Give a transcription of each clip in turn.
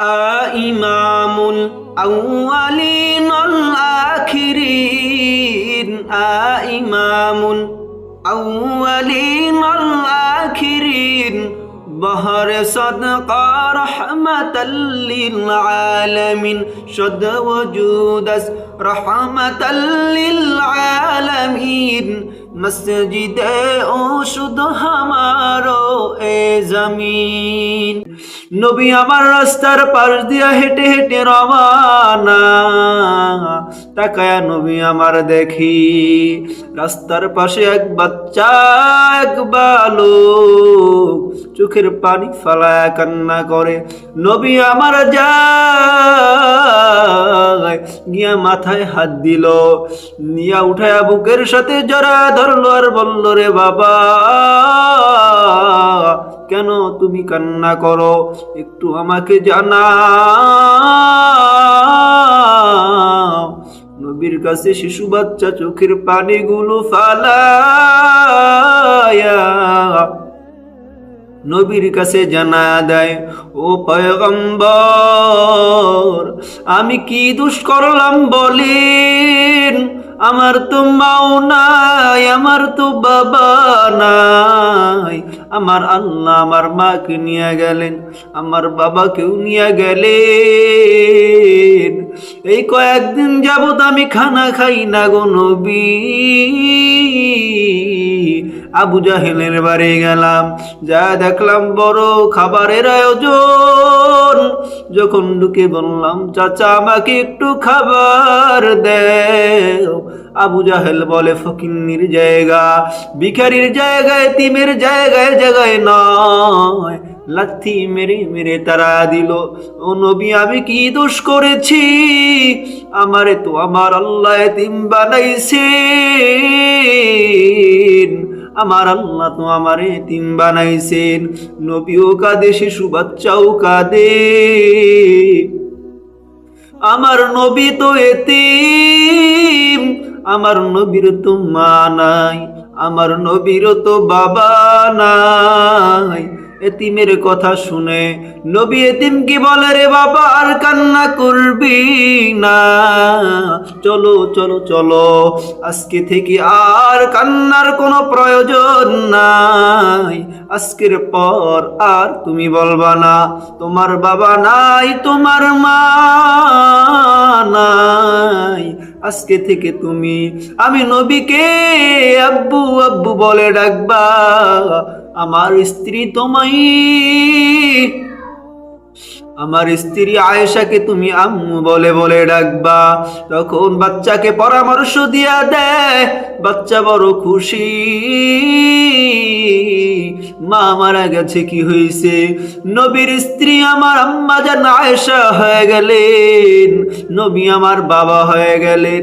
إمام الأولين الآخرين إمام الأولين الآخرين بهر صدقة رحمة للعالمين شد وجود رحمة للعالمين مسجد أو شد زمين নবী আমার রাস্তার পাশ দিয়া হেঁটে হেঁটে রবানা তাকায়া নবী আমার দেখি, রাস্তার পাশে এক বাচ্চা, এক বালক। চোখের পানি ফালায় কান্না করে, নবী আমার যায়। গিয়া মাথায় হাত দিল, নিয়া উঠায়া বুকের সাথে জরা ধরলো আর বলল, রে বাবা। কেন তুমি কান্না করো? একটু আমাকে জানাও। নবীর কাছে শিশু বাচ্চা চোখের পানিগুলো ফালায়া। নবীর কাছে জানা দেয়, ও পয়গম্বর, আমি কি দুষ করলাম বলেন? আমার তো মাও নাই, আমার তো বাবা নাই। আমার আল্লাহ আমার মাকে নিয়ে গেলেন, আমার বাবাকেও নিয়ে গেলেন। এই কয়েকদিন যাবত আমি খানা খাই না গো নবী। আবু জাহেলের বাড়ি গেলাম। যা দেখলাম বড় খাবারের আয়োজন। যখন ঢুকে বললাম, চাচা, আমাকে একটু খাবার দেও। আবু জাহেল বলে, ফকিন্নির জায়গা, ভিখারির জায়গায়, তিমের জায়গায় জায়গায় নয়। লাথি মেরে মেরে তারা দিল, ও নবী, আমি কি দোষ করেছি? আমারে তো আমার আল্লাহ এতিম বানাইছেন। আমার আল্লাহ তো আমার এতিম বানাইছেন। নবীও কাঁদে, শিশু বাচ্চাও কাঁদে। আমার নবী তো এতিম, আমার নবীর তো মা নাই, আমার নবীর তো বাবা নাই। এতিমের কথা শুনে নবী এতিম কি বলে রে বাবা, আর কান্না করবি না। চলো চলো চলো, আজকে থেকে আর কান্নার কোনো প্রয়োজন নাই। আজকের পর আর তুমি বলবা না, তোমার বাবা নাই, তোমার মা নাই। আজকে থেকে তুমি, আমি নবীকে আব্বু আব্বু বলে ডাকবা। আমার স্ত্রী তোমায়। আমার স্ত্রী আয়েশাকে তুমি আম্মু বলে বলে ডাকবা। তখন বাচ্চাকে পরামর্শ দিয়া দেয়, বাচ্চা বড় খুশি। মা মারা গেছে, কি হয়েছে নবীর স্ত্রী আমার আম্মা যেন আয়েশা হয়ে গেলেন, নবী আমার বাবা হয়ে গেলেন।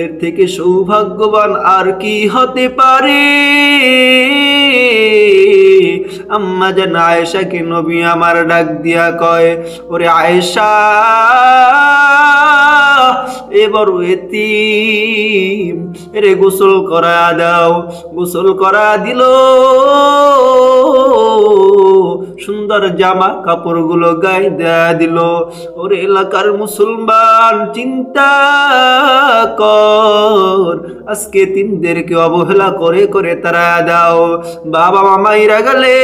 এর থেকে সৌভাগ্যবান আর কি হতে পারে? আম্মা যেন আয়েশাকে নবী আমার ডাক দিয়া কয়, ওরে আয়েশা এবার এতিম রে গোসল করা দাও, গোসল করা দিল। সুন্দর জামা কাপড়গুলো গায়ে দেয়া দিল। ওর এলাকার মুসলমান, চিন্তা কর। আজকে তিনদেরকে অবহেলা করে করে তারা দাও। বাবা মা মাইরা গেলে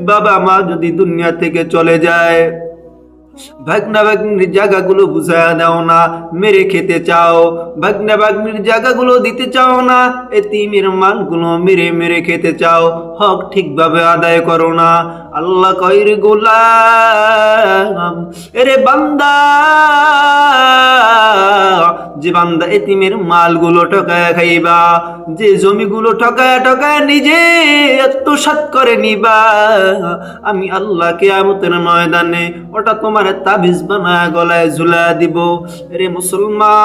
বাবা মা যদি দুনিয়া থেকে চলে যায় ভাগনা জায়গাগুলো বুঝায় দাও না, মেরে খেতে চাও। ভাগনা জায়গাগুলো দিতে চাও না, এতিমের মালগুলো মেরে মেরে খেতে চাও। হক ঠিকভাবে আদায় করো না। আল্লাহ কইর গোলাম, এরে বান্দা যে বান্দা এতিমের মালগুলো ঠকায় খাইবা, যে জমিগুলো ঠকায় ঠকায় নিজে আত্মসাত করে নিবা। আমি আল্লাহকে আমতের ময়দানে ওটা তোমার তাবিজ বানায় গলায় ঝুলা দিব। রে মুসলমান!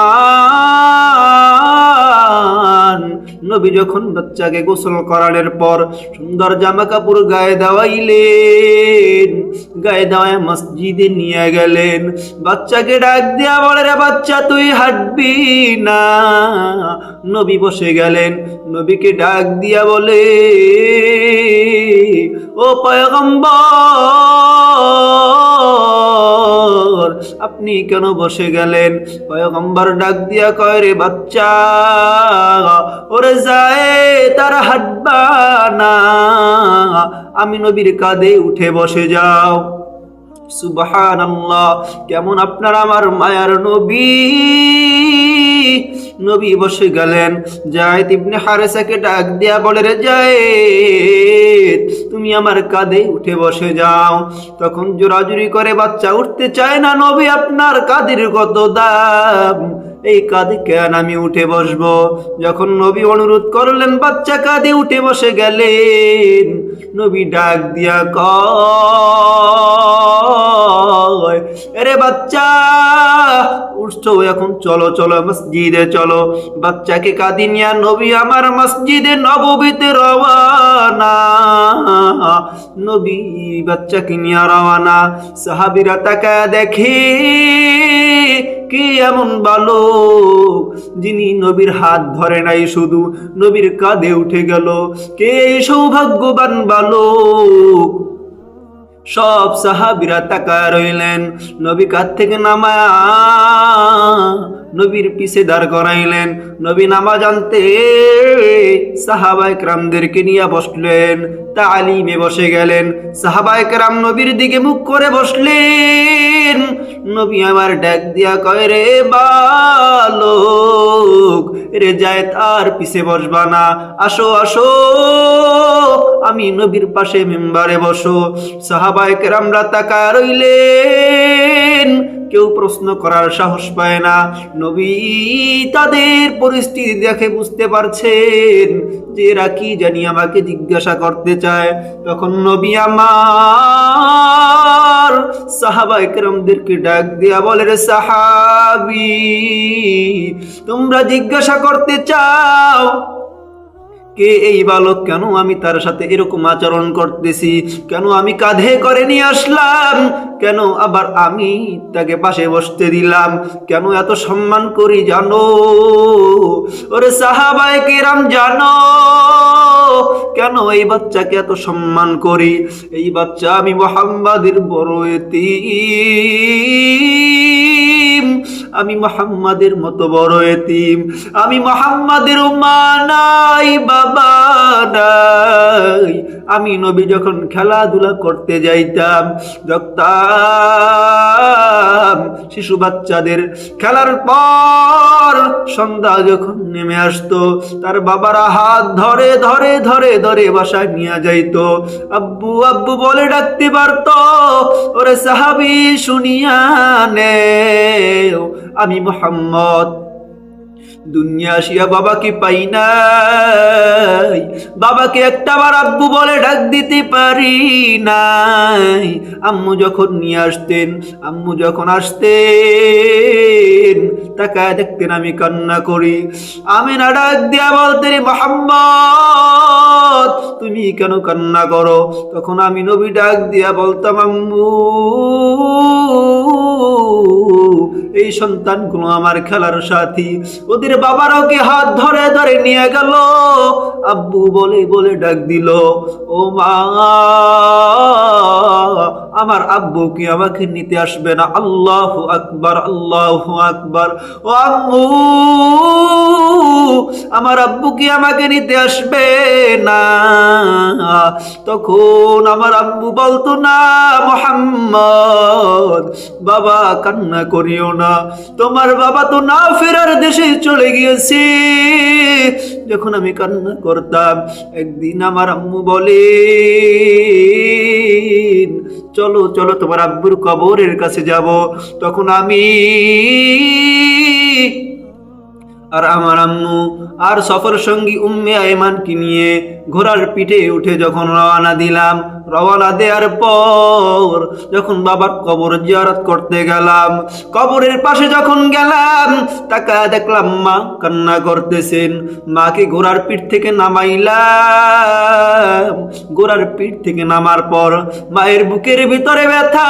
নবী যখন বাচ্চাকে গোসল করানোর পর সুন্দর জামা কাপড় গায়ে দেওয়াইলেন, গায়ে দেওয়ায় মসজিদে নিয়ে গেলেন। বাচ্চাকে ডাক দেয়া বলে, রে বাচ্চা, তুই হাঁটবি না? নবী বসে গেলেন। নবীকে ডাক দিয়া বলে, ও পয়গম্বর আপনি কেন বসে গেলেন? পয়গম্বর ডাক দিয়া কয়, রে বাচ্চা, ওরে যায় তার হাঁটবা না আমি নবীর কাঁধে উঠে বসে যাও। সুবহান কেমন আপনার আমার মায়ার নবী। নবী বসে গেলেন। জায়েদ ইবনে হারেসাকে ডাক দিয়া বলে, রে জায়েদ তুমি আমার কাঁধে উঠে বসে যাও। তখন জোরাজুরি করে বাচ্চা উঠতে চায় না নবী আপনার কাঁধের কত দাম? এই কাঁধে কেন আমি উঠে বসব? যখন নবী অনুরোধ করলেন, বাচ্চা কাঁধে উঠে বসে গেলেন। নবী ডাক দিয়া কয় এরে বাচ্চা, উঠছো এখন, চলো চলো, মসজিদে চলো। বাচ্চাকে কাঁদি নিয়া নবী আমার মসজিদে নববীতে রওয়ানা। নবী বাচ্চাকে নিয়ে রওয়ানা। সাহাবিরা তাকা দেখে, কে এমন বালক যিনি নবীর হাত ধরে নাই শুধু? নবীর কাঁধে উঠে গেল। কে সৌভাগ্যবান বালক সব সাহাবিরা তাকায় রইলেন। নবী কাত থেকে নামায়া নবীর পিছে দাঁড় করাইলেন। নবী নামা জানতে সাহাবায় ক্রামদেরকে নিয়ে বসলেন, তালিমে বসে গেলেন। সাহাবায় ক্রাম নবীর দিকে মুখ করে বসলেন। নবী আমার ডাক দিয়া কয়, রে বালক রে যায়, তার পিছে বসবা না। আসো আসো, আমি নবীর পাশে মেম্বারে বসো। সাহাবায় কেরামরা তাকা রইলেন। কেউ প্রশ্ন করার সাহস পায় না। নবী তাদের পরিস্থিতি দেখে বুঝতে পারছেন যে এরা কি জানি আমাকে জিজ্ঞাসা করতে চায়। তখন নবী আমার ডাক দিয়া বলে, রে সাহাবি, তোমরা জিজ্ঞাসা করতে চাও, কে এই বালক? কেন আমি তার সাথে এরকম আচরণ করতেছি? কেন আমি কাঁধে করে নিয়ে আসলাম? কেন আবার আমি তাকে পাশে বসতে দিলাম? কেন এত সম্মান করি জানো? ওরে সাহাবায় কেরাম জানো কেন এই বাচ্চাকে এত সম্মান করি? এই বাচ্চা আমি মোহাম্মাদের বড় এতি আমি মোহাম্মদের মতো বড় এতিম। আমি মোহাম্মদের মা নাই, বাবা নাই। আমি নবী যখন খেলাধুলা করতে যাইতাম দেখতাম শিশু বাচ্চাদের খেলার পর সন্ধ্যা যখন নেমে আসতো, তার বাবারা হাত ধরে ধরে ধরে ধরে বাসায় নিয়ে যাইতো। আব্বু আব্বু বলে ডাকতে পারতো, ওরে সাহাবি, শুনিয়া নে। আমি মোহাম্মদ দুনিয়া আসিয়া বাবাকে পাই নাই। বাবাকে একটাবার আব্বু বলে ডাক দিতে পারি নাই। আম্মু যখন নিয়ে আসতেন, আম্মু যখন আসতেন, তাকায় দেখতেন আমি কান্না করি। আমি না ডাক দিয়া বলতে মোহাম্মদ, তুমি কেন কান্না করো? তখন আমি নবী ডাক দিয়া বলতাম, আম্মু এই সন্তানগুলো আমার খেলার সাথী। ওদের বাবারাও কি হাত ধরে ধরে নিয়ে গেল? আব্বু বলে বলে ডাক দিল, ও মা! আমার আব্বু কি আমাকে নিতে আসবে না? আল্লাহ আকবার আল্লাহ আকবার। ও আম্মু, আমার আব্বু কি আমাকে নিতে আসবে না? তখন আমার আব্বু বলতো, না মোহাম্মদ, বাবা, কান্না করিও না। তোমার বাবা তো না ফেরার দেশে চলে গিয়েছে। যখন আমি কান্না করতাম, একদিন আমার আম্মু বলে চলো চলো তোমার আব্বুর কবরের কাছে যাব। তখন আমি আর আমার আম্মু আর সফর সঙ্গী উম্মে আয়মানকে নিয়ে ঘোড়ার পিঠে উঠে যখন রওনা দিলাম, রওনা দেওয়ার পর যখন বাবার কবর জিয়ারত করতে গেলাম, কবরের পাশে যখন গেলাম তাকা দেখলাম মা কান্না করতেছেন। মাকে ঘোড়ার পিঠ থেকে নামাইলাম। ঘোড়ার পিঠ থেকে নামার পর মায়ের বুকের ভিতরে ব্যথা।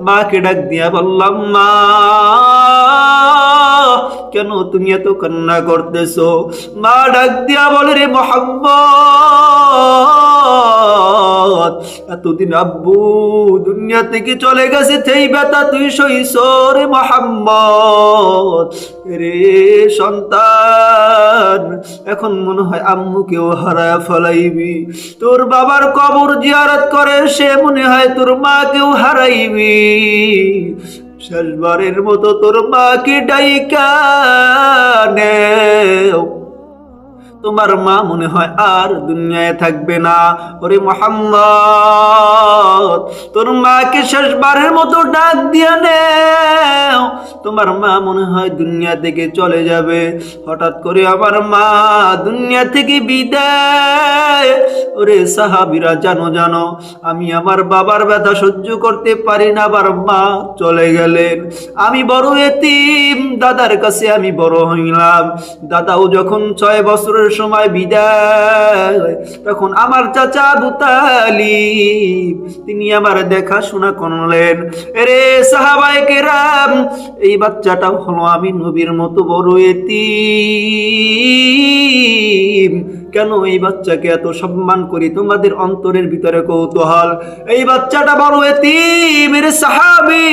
মাকে ডাক দিয়া বললাম মা কেন তুমি এত কান্না করতেছো? মা ডাক দিয়া বলে, রে মোহাম্মদ, এতদিন আব্বু দুনিয়া থেকে চলে গেছে সেই ব্যথা তুই সইস রে মোহাম্মদ। রে সন্তান, এখন মনে হয় আম্মুকেও হারায় ফলাইবি। তোর বাবার কবর জিয়ারত করে, সে মনে হয় তোর মাকেও হারাইবি। শেষবারের মতো তোর মাকে ডাইকা নেও। তোমার মা মনে হয় আর দুনিয়ায় থাকবে না। ওরে মোহাম্মদ, তোর মাকে শেষবারের মতো ডাক দিয়ে নে তোমার মা মনে হয় দুনিয়া থেকে চলে যাবে। হঠাৎ করে আমার মা দুনিয়া থেকে বিদায়। ওরে সাহাবিরা, জানো জানো, আমি আমার বাবার ব্যথা সহ্য করতে পারি না। আবার মা চলে গেলেন। আমি বড় এতিম, দাদার কাছে আমি বড় হইলাম। দাদাও যখন ছয় বছরের সময় বিদায়। তখন আমার চাচা আবু তালিব, তিনি আমার দেখাশোনা করলেন। রে সাহাবায়ে কেরাম, এই বাচ্চাটা হলো আমি নবীর মতো বড় এতিম। কেন এই বাচ্চাকে এত সম্মান করি? তোমাদের অন্তরের ভিতরে কৌতূহল। এই বাচ্চাটা বড় এতিম রে সাহাবি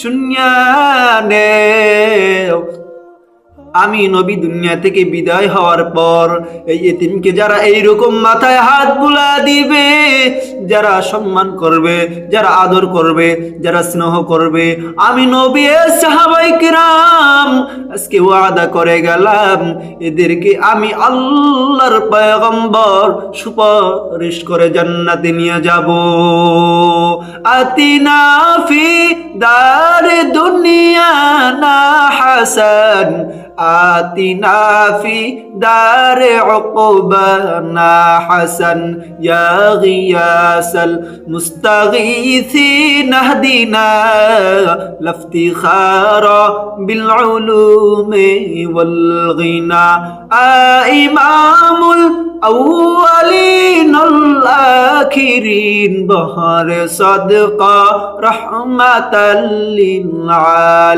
শূন্যানে আমি নবী দুনিয়া থেকে বিদায় হওয়ার পর এই এতিমকে যারা এইরকম মাথায় হাত বুলা দিবে যারা সম্মান করবে যারা আদর করবে যারা স্নেহ করবে আমি নবী এ সাহাবাই কিরাম আজকে ওয়াদা করে গেলাম এদেরকে আমি আল্লাহর পয়গম্বর সুপারিশ করে জান্নাতে নিয়ে যাব আতিনা ফি দারে দুনিয়া না হাসান آتنا في دار عقبانا حسن يا غياس المستغيثين اهدنا لافتخار بالعلوم والغنى. آئمام الأولين الآخرين بهر صدقة رحمة للعالمين.